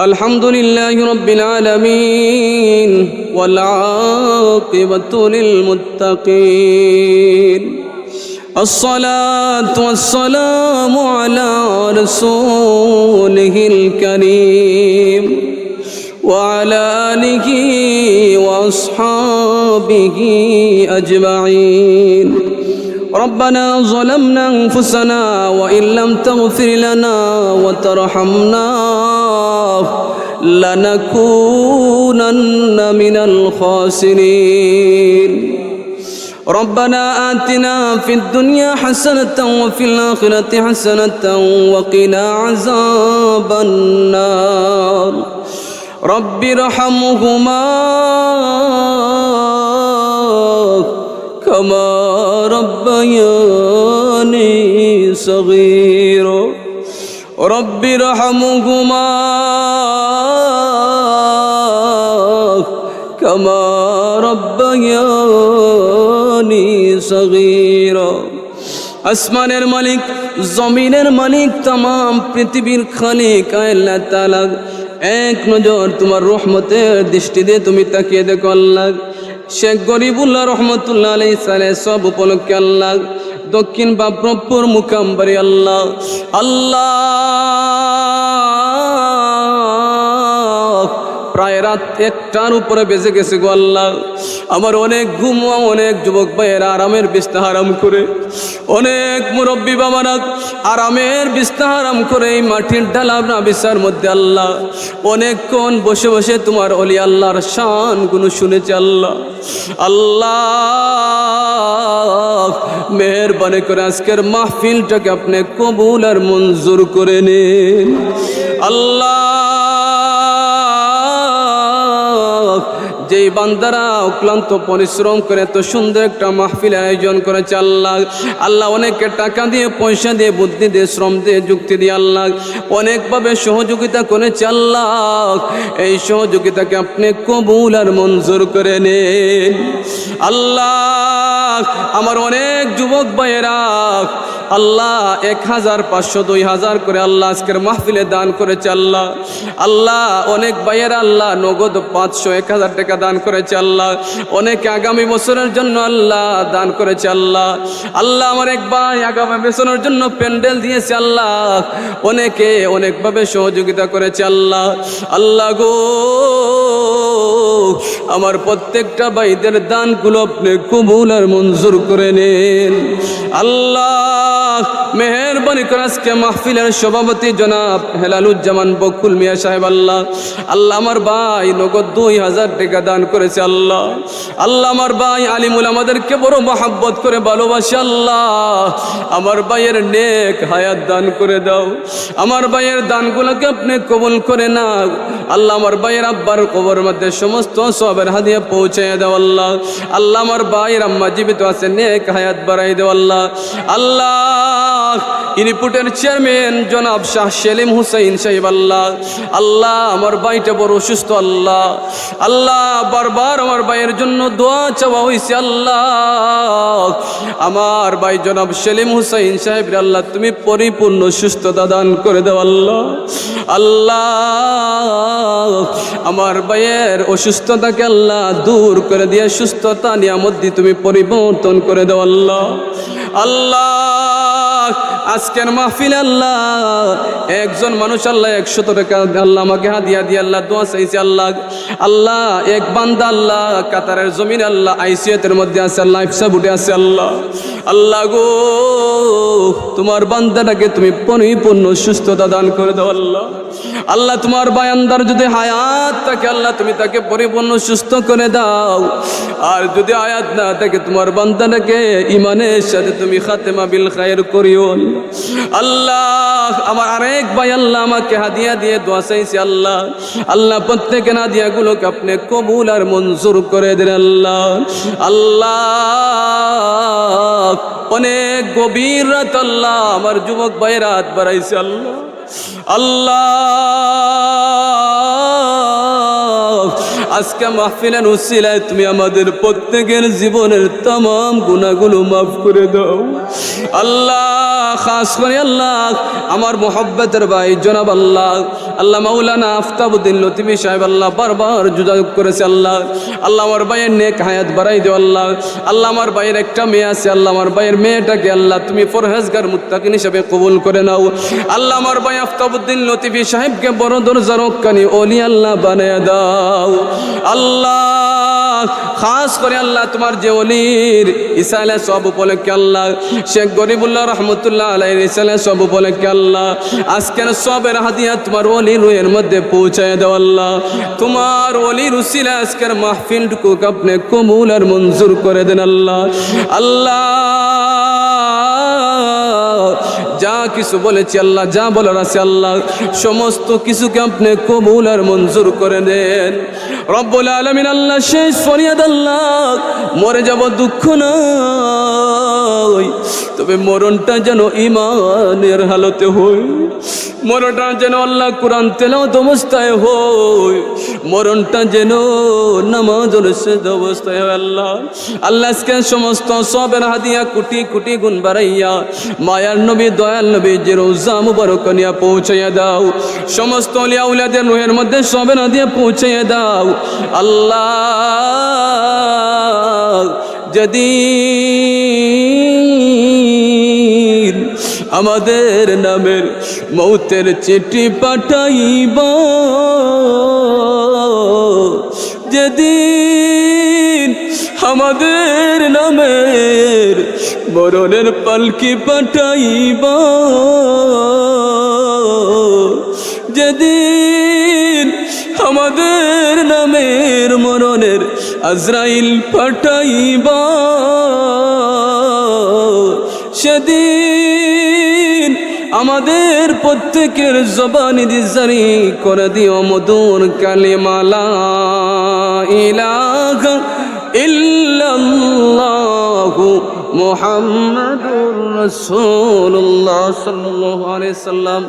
الحمد لله رب العالمين والعاقبة للمتقين الصلاة والسلام على رسوله الكريم وعلى آله وأصحابه أجمعين ربنا ظلمنا أنفسنا وإن لم تغفر لنا وترحمنا لنكونن من الخاسرين. ربنا آتنا في الدنيا حسنة وفي الآخرة حسنة وقنا عذاب النار. رب ارحمهما كما ربياني صغيرا. رب ارحمهما كما ربياني صغيرا আসমানের মালিক জমিনের মালিক তাম পৃথিবীর খালিক আল্লাহ তালা এক নজর তোমার রহমতের দৃষ্টি দিয়ে তুমি তাকিয়ে দেখো আল্লাহ শেখ গরিবুল্লাহ রহমতুল্লাহ আলাই সালে সব উপলক্ষে আল্লাহ, দক্ষিণ বা প্রপুর মুকাম্বারি আল্লাহ আল্লাহ, প্রায় রাত একটার উপরে বেজে গেছে গো আল্লাহ। আমার অনেক ঘুম, অনেক যুবক ভাইয়েরা আরামের বিস্তা আরাম করে অনেক মুরব্বী বাবারা আরামের বিস্তা হারাম করে এই মাটির ডালা বিসার মধ্যে আল্লাহ অনেকক্ষণ বসে বসে তোমার অলি আল্লাহর শানগুলো শুনেছে আল্লাহ। আল্লাহ, মেহরবানি করে আজকের মাহফিলটাকে আপনি কবুল আর মঞ্জুর করে নিন। আল্লাহ বান্দারা অক্লান্ত পরিশ্রম করে এত সুন্দর একটা মাহফিল আয়োজন করেছে আল্লাহ। আল্লাহ অনেকে টাকা দিয়ে, পয়সা দিয়ে, বুদ্ধি দিয়ে, শ্রম দিয়ে, যুক্তি দিয়ে আল্লাহ অনেকভাবে সহযোগিতা করেছে আল্লাহ। এই সহযোগিতাকে আপনি কবুল আর মঞ্জুর করে নেন। আল্লাহ, আমার অনেক যুবক ভাইয়েরা আল্লাহ এক হাজার পাঁচশো, দুই হাজার করে আল্লাহ আজকের মাহফিলে দান করেছে আল্লাহ। আল্লাহ, অনেক ভাইয়েরা আল্লাহ নগদ পাঁচশো, এক হাজার টাকা দান করেছে আল্লাহ। অনেকে আগামী বছরের জন্য আল্লাহ দান করেছে আল্লাহ। আল্লাহ আমার এক ভাই আগামী বছরের জন্য প্যান্ডেল দিয়েছে আল্লাহ। অনেকে অনেকভাবে সহযোগিতা করেছে আল্লাহ। আল্লাহ গো, আমার প্রত্যেকটা ভাইদের দানগুলো আপনি কবুল আর মঞ্জুর করে নেন। আল্লাহ, মেহরবানি করে আজকে মাহফিলের সভাপতি জনাব হেলালুজ্জামান বকুল মিয়া সাহেব, আল্লাহ আল্লাহ আমার ভাই নগদ দুই হাজার টাকা দান করেছে, আল্লাহ আল্লাহ আমার ভাই আলিমুল আমাদেরকে বড় মহাব্বত করে ভালোবাসে, আল্লাহ, আমার ভাইয়ের নেক হায়াত দান করে দাও, আমার ভাইয়ের দানগুলোকে আপনি কবুল করে না আল্লাহ আমার ভাইয়ের আব্বার কবর মধ্যে সমস্ত সবের হাদিয়া পৌঁছে দাও, আল্লাহ আমার ভাইয়ের আম্মা জীবিত আছে, নেক হায়াত বাড়াই দেও আল্লাহ ইনিপুটের চেয়ারম্যান জনাব শাহ সেলিম হুসাইন সাহেব আল্লাহ। আল্লাহ, আমার ভাইটা বড় অসুস্থ আল্লাহ। আল্লাহ, বারবার আমার ভাইয়ের জন্য দোয়া চাওয়া হয়েছে আল্লাহ। আমার ভাই জনাব সেলিম হুসাইন সাহেব আল্লাহ, তুমি পরিপূর্ণ সুস্থতা দান করে দাও আল্লাহ। আল্লাহ, আমার ভাইয়ের অসুস্থতাকে আল্লাহ দূর করে দিয়ে সুস্থতা নিয়ামত দিয়ে তুমি পরিবর্তন করে দাও আল্লাহ। আল্লাহ আজকের মাহফিল আল্লাহ, একজন মানুষ আল্লাহ একশত টাকা, আল্লাহ আমাকে হাদিয়া দিয়ে, আল্লাহ দোয়া চাইছে, আল্লাহ আল্লাহ, এক বান্দা আল্লাহ, কাতারের জমিন আল্লাহ, আইসিএতের মধ্যে আছে, আল্লাহ ইফসা বুটে আছে, আল্লাহ। আল্লাহ গো, তোমার বান্দাটাকে তুমি পরিপূর্ণ সুস্থতা দান করে দাও, আল্লাহ। আল্লাহ, তোমার বায়ান্দার যদি হায়াত থাকে, আল্লাহ, তুমি তাকে পরিপূর্ণ সুস্থ করে দাও। আর যদি আয়াত না থাকে, তোমার বান্দাটাকে ইমানের সাথে তুমি খাতেমা বিল খায়ের করিও। আল্লাহ, আমার আরেক ভাই আল্লাহ আমাকে হাদিয়া দিয়ে দোয়া চাইছে, আল্লাহ। আল্লাহ, প্রত্যেকে না দিয়াগুলোকে আপনি কবুল আর মঞ্জুর করে দেন, আল্লাহ। আল্লাহ, অনেক গভীর রাত আল্লাহ আমার যুবক ভাই রাত বাড়াইছে, আল্লাহ। আল্লাহ, আজকে মাহফিলের উসিলায় তুমি আমাদের প্রত্যেকের জীবনের তাম গুণাগুলো মাফ করে দাও। আল্লাহ, খাস করে আল্লাহ, আমার মোহব্বতের ভাই জনাব আল্লাহ আল্লাহ মাওলানা আফতাবুদ্দিন লতিফি সাহেব আল্লাহ বারবার যোগাযোগ করেছে আল্লাহ আল্লাহ আমার ভাইয়ের নেক হায়াত বাড়াই দেও আল্লাহ আল্লাহ আমার ভাইয়ের একটা মেয়ে আছে, আল্লাহ আমার ভাইয়ের মেয়েটাকে আল্লাহ তুমি ফরহেজগার মুত্তাকিন হিসেবে কবুল করে নাও, আল্লাহ আমার ভাই আফতাবুদ্দিন লতিফি সাহেবকে বড় দরজার কানি অলি আল্লাহ বানিয়ে দাও, আল্লাহ খাস করে আল্লাহ তোমার যে অলির ইসালে সব উপলক্ষে আল্লাহ। শেখ গরিবুল্লাহ রহমতুল্লাহ আলাই ইসালে সব উপলক্ষে আল্লাহ। আজকের সবের হাতিয়া তোমার অলি রুয়ের মধ্যে পৌঁছায় দাও আল্লাহ। তোমার অলি রুসিলা আজকের মাহফিলটুকু আপনি কবুল আর মঞ্জুর করে দেন আল্লাহ। আল্লাহ, যা কিছু বলেছি আল্লাহ, যা বলার আছে আল্লাহ। সমস্ত কিছুকে আপনি কবুল আর মঞ্জুর করে দেন। রব্বুল আলমিন আল্লাহ শেষ ফরিয়াদ আল্লাহ। মরে যাব দুঃখ নয় তবে মরণটা যেন ইমানের হালতে হয়। মরণটা যেন আল্লাহ কোরআন তেলাওত অবস্থায় হয়। মরণটা যেন নামাজ অনুষ্ঠিত অবস্থায় আল্লাহ। আল্লাহ আজকে সমস্ত সবের হাদিয়া কোটি কুটি গুণ বাড়াইয়া মায়ার নবী, দয়াল নবী যে রোজা মুবারক নিয়ে পৌঁছাইয়া দাও। সমস্ত অলিয়া উলিয়াদের রুহের মধ্যে সবের হাদিয়া পৌঁছাইয়া দাও। আল্লাহ যদি আমাদের নামের মৌতের চিঠি পাঠাইব। যেদিন আমাদের নামের মরণের পালকি পাঠাইব যেদিন আমাদের নামের মরণের আজরাইল পাঠাইব সেদিন আমাদের প্রত্যেকের জবানি দিজারি করে দিও মধুর কালিমালা ইলাহা ইল্লাল্লাহু মুহাম্মাদুর রাসূলুল্লাহ সাল্লাল্লাহু আলাইহি সাল্লাম।